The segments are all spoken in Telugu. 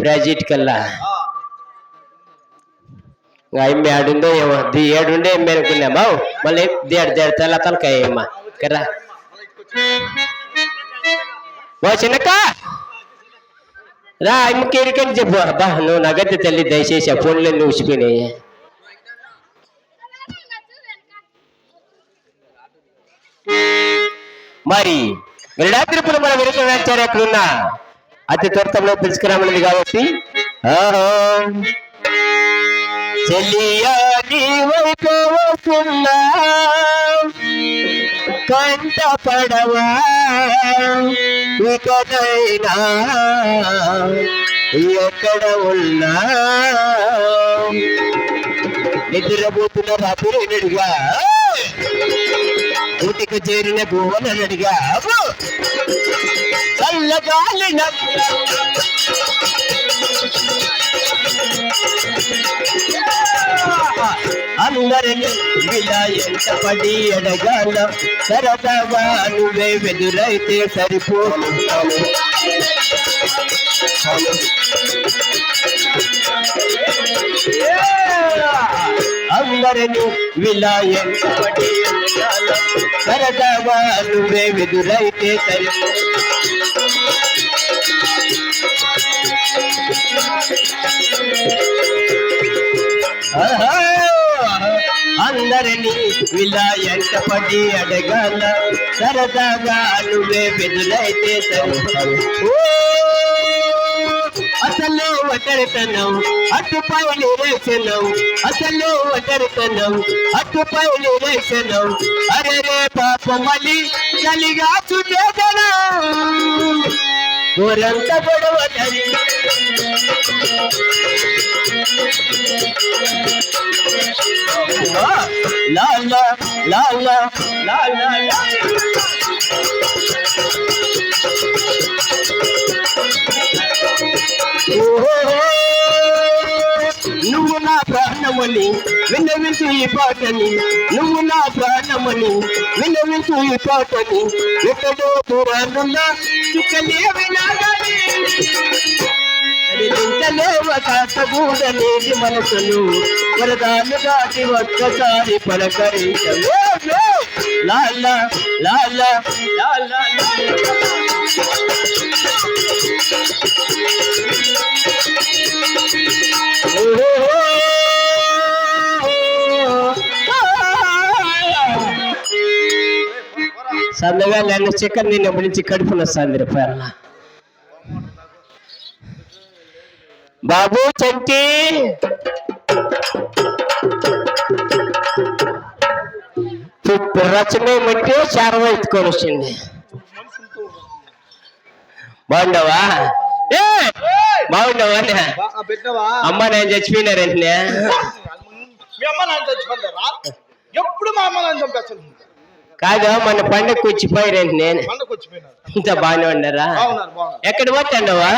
ప్రాజెక్ట్ కల్లా అమ్మ ఏమో. ది ఏడుండే ఏం మేనుకున్నా బావు మళ్ళీ దేడు దేడు తెల్ల తలకాయ కదా? కర్రా ఓ చిన్నక్క! రా అమ్మకి ఎరికని చెప్పు. అబ్బా నువ్వు నగద్ది తల్లి దయచేసి ఆ ఫోన్లో ఊసిపోయినాయి మరి విడాత్రిపురం మన వెనుక వ్యాచారం ఎక్కడున్నా? అతి త్వరతంలో పిలుచుకురామన్నది కాబట్టి ఆహా. కంట పడవా ఇకనైనా ఎక్కడ ఉన్నా నిద్రపోతున్న రాత్రి నడిగా ఊటికి చేరిన భువనడిగా చల్లగాలి నవ్వు అందరిని ఎడగాల సరదాగా నువ్వే వెదురైతే సరిపోతున్నాను అందరిని ఇలా ఎంత పడి ఎడగాల సరదాగా నువ్వే వెదురైతే సరిపో ఇలా ఎంట పడి అడగాల సరదాగా నువ్వే బెదురైతే సరిపోవు. ఓ! అసలు ఒంటరితనం అటుపై నిరేచనం అసలు ఒంటరితనం అటుపై నిరేచనం అరే రే పాపమలి కలిగా చుట్టేదనం ఊరంత గొడవ జరిగి la la la la la la la. నువ్వు నా ప్రాణమని విన్నవించు ఈ పాటని. నువ్వు నా ప్రాణమని విన్నవించు ఈ పాటని. ఎక్కడో దూరానున్నా చుక్కలే వినాలని కదిలించలేవ కాసగూడలేని మనసును వరదాలు దాటి ఒక్కసారి పలకరించలేవు. లాల లాల లాల సందగా నన్ను చికెన్ నిన్న పిలిచి కడుపున మీరు పేర్ల. బాబు చంటి రచన మట్టి చారవ ఎత్తుకొని వచ్చింది. బాగుండవా బాగుండవా అమ్మ నేను చచ్చిపోయినారంటే ఎప్పుడు మా అమ్మ నాన్న చంపేస్తాను కాదు మన పండగకి వచ్చిపోయారంటే నేను పండగ ఇంత బాగానే ఉండరా ఎక్కడ పోతాండవా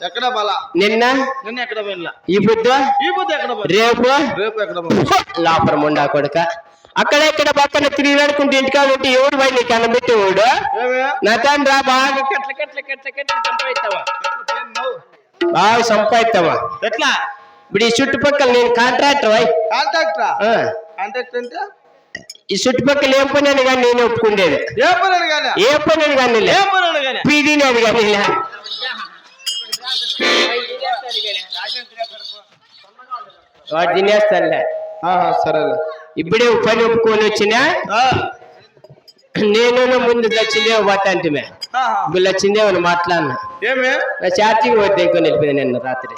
ఎక్కడ బల? నిన్న? నిన్న ఎక్కడ ఈ ఈ ఎక్కడ? రేపు? రేపు ఎక్కడ కొడుక. అక్కడ ఇక్కడ పక్కన తిరిగి ఇంటికాడ ఉంటే ఎవడు పోయి నీకు అన్నబెట్టేవాడు? నా తండ్రి రా బాగా కట్ల కట్ల కట్ల కట్ల సంపాదిస్తావా బాగా సంపాదిస్తావా ఎట్లా? ఇప్పుడు ఈ చుట్టుపక్కల నేను కాంట్రాక్టర్ అంటే? ఈ చుట్టుపక్కల ఏం పని అని కానీ నేను ఒప్పుకుండేది. ఏ పని అని కానీ ఏ పని అని కానీ? పీడీని అని కానీ తినేస్తానులే సరేలే. ఇప్పుడే పని ఒప్పుకొని వచ్చినా? ఆ, నేను ముందు వచ్చిందే పోతాంటిమే. వచ్చిందే అని మాట్లాడినా. ఏమే? నా ఛార్జింగ్ పోతే ఎక్కువ నిలిపింది నిన్న రాత్రి.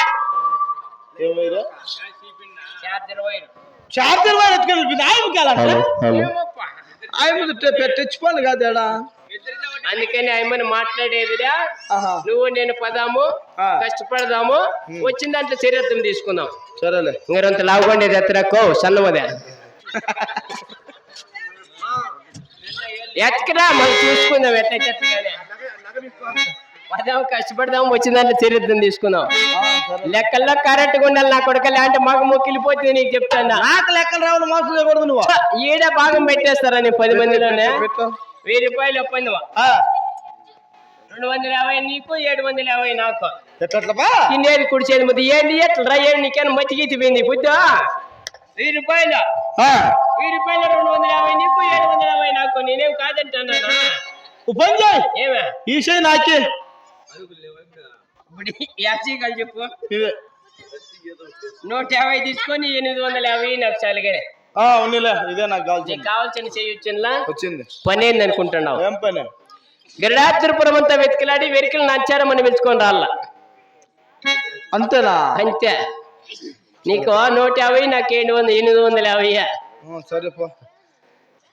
చార్జర్ వైర్ ఆయన కాలంటే ఆయన తెచ్చిపోను కాదేడా? అందుకని ఆయమని మాట్లాడేదిరా నువ్వు నేను పదాము. కష్టపడదాము వచ్చిన దాంట్లో చరిత్రం తీసుకుందాం. సరేలే. ఇంకంత లావుకుండేది ఎత్తరక్కో సన్నమదే. ఎక్కడా మనం చూసుకుందాం ఎట్లా పదాం కష్టపడదాం వచ్చిన దాంట్లో చరిత్రం తీసుకుందాం. లెక్కల్లో కరెక్ట్గా ఉండాలి నా కొడుక లేదంటే మగ మొక్కిలిపోతుంది నీకు చెప్తాను. నాకు లెక్కలు రావాలి మోసం చేయకూడదు నువ్వు. ఈడ భాగం పెట్టేస్తారా నీ పది మందిలోనే? వెయ్యి రూపాయలు ఒప్పందవా ఆ, రెండు వందల యాభై నీకు ఏడు వందల యాభై నాకు. తినేది కుడిచేది ముద్దు. ఏంది ఎట్లా ఏంది నీకేనా గీతి పోయింది బుద్ధా వెయ్యి రూపాయలు? వెయ్యి రూపాయలు రెండు వందల యాభై నీకు ఏడు వందల యాభై నాకు. నేనేం కాదంటానా చేయి ఏమే? ఈ చేయి నాకే చెప్పు. నూట యాభై తీసుకొని ఎనిమిది వందల యాభై నాకు చాలుగానే. ఉన్నిలే ఇదే నాకు నీకు కావాల్సింది కావాల్సిన చేయొచ్చులా వచ్చింది. పని ఏంది అనుకుంటున్నావు? ఏం పని? గరుడాత్రిపురం అంతా వెతికిలాడి వెరికలు నచ్చారమని పిలుచుకొని రాళ్ళ అంతేనా? అంతే. నీకు నూట యాభై నాకు ఏడు వందల ఎనిమిది వందల యాభై. సరే పో.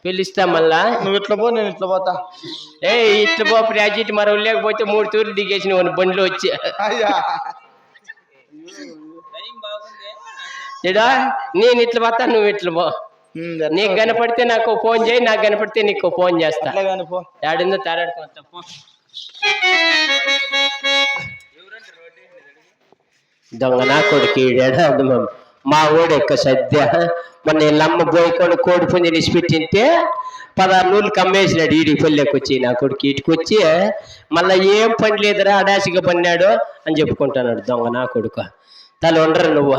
పిలుస్తా మళ్ళా. నువ్వు ఇట్లా పో నేను ఇట్లా పోతా. ఏ ఇట్లా పో ప్రాజెక్ట్ మరో లేకపోతే మూడు తూర్లు దిగేసిన బండిలో వచ్చి. అయ్యా. ఇడా నేను ఇట్లా పోతా నువ్వు ఇట్లా పో? నీకు కనపడితే నాకు ఫోన్ చేయి నాకు కనపడితే నీకు ఫోన్ చేస్తా. ఏడుందో తారాడుకోవచ్చా పో. దొంగ నా కొడుకు ఈడాడు మా- ఊడు ఎక్కువ సద్య. మొన్న వీళ్ళమ్మ పోయికొని కోడి పుంజి నిసిపెట్టింటే పదహారు నూళ్ళు కమ్మేసినాడు ఈడికి పల్లెకి వచ్చి నా కొడుకు ఇటుకు వచ్చి మళ్ళీ ఏం పని లేదురా అడాసిగా పన్నాడు అని చెప్పుకుంటున్నాడు దొంగ నా కొడుకు. తల ఉండరు నువ్వు?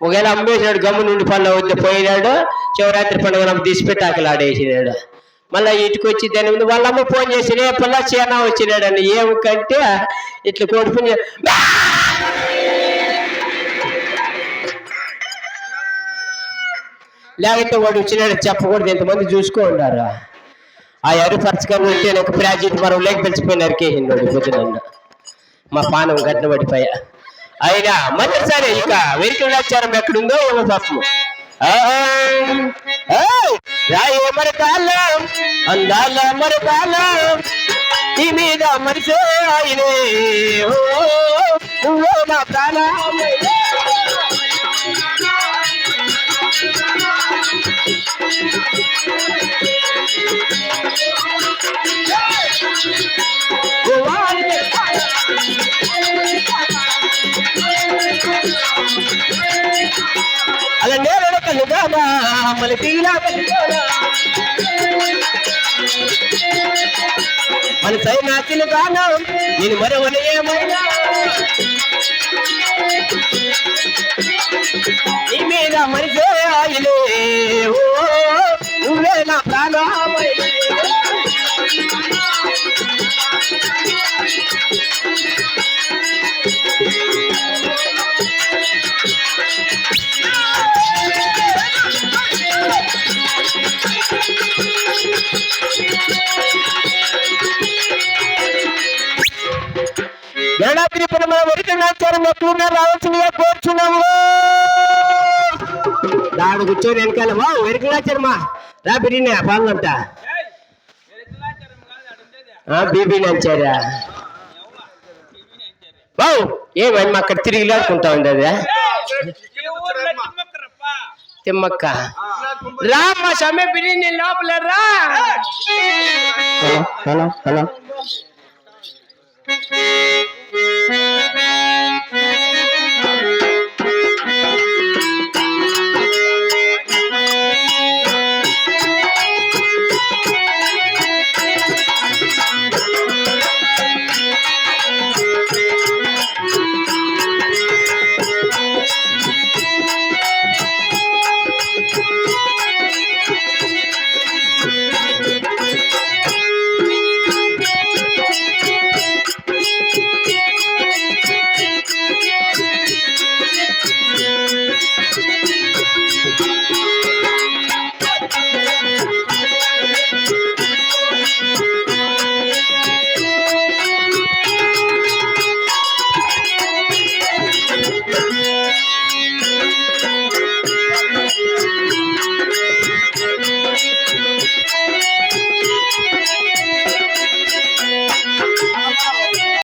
ఒకవేళ అమ్మేసినాడు గమ్ము నుండి పనులు వద్ద పోయినాడు శివరాత్రి పండుగ నమ్మ ఆకలి ఆడేసినాడు. మళ్ళీ ఇటుకు వచ్చి దాని ముందు వాళ్ళమ్మ ఫోన్ చేసి రే చేనా వచ్చినాడు అని ఏమికంటే ఇట్లా కోడుకుని లేకపోతే వాడు వచ్చినాడు చెప్పకూడదు ఎంతమంది చూసుకో ఉన్నారు ఆ ఎరుపరచుకొని ఉంటే నాకు ప్రాజెక్ట్ మరో లేక పిలిచిపోయినారు కేహిండు పొద్దునన్న మా పానం గడ్డ పడిపోయా అయినా మొదటిసారి ఇక వెరికిలాచారం ఎక్కడుందో ఉన్న పాపము రాయి మరకాలం అందాల మరకాలం ఈ మీద మనిషే ఆయనే. ఓ, నా ప్రాణం కలుగానా మళ్ళీ తీలా మన సైనా తిలుగానా నేను మరవని ఏమైనా? నీ మీద మనిషే ఆయనే. నువ్వే నా ప్రాణమైనే పరమ వరికణాచారం ఎట్లున్నా రావాల్సిందిగా కోరుచున్నాము. దాడు కూర్చొని వెనకాల వా వరికణాచారమా రా బిరినా పాలంట బీబీ నంచారా. బావు ఏమని మా అక్కడ తిరిగి లాడుకుంటా ఉంది అది? తిమ్మక్క. రా మా సమ్మె బిర్యానీ లోపల రా. Hello hello hello. Thank you.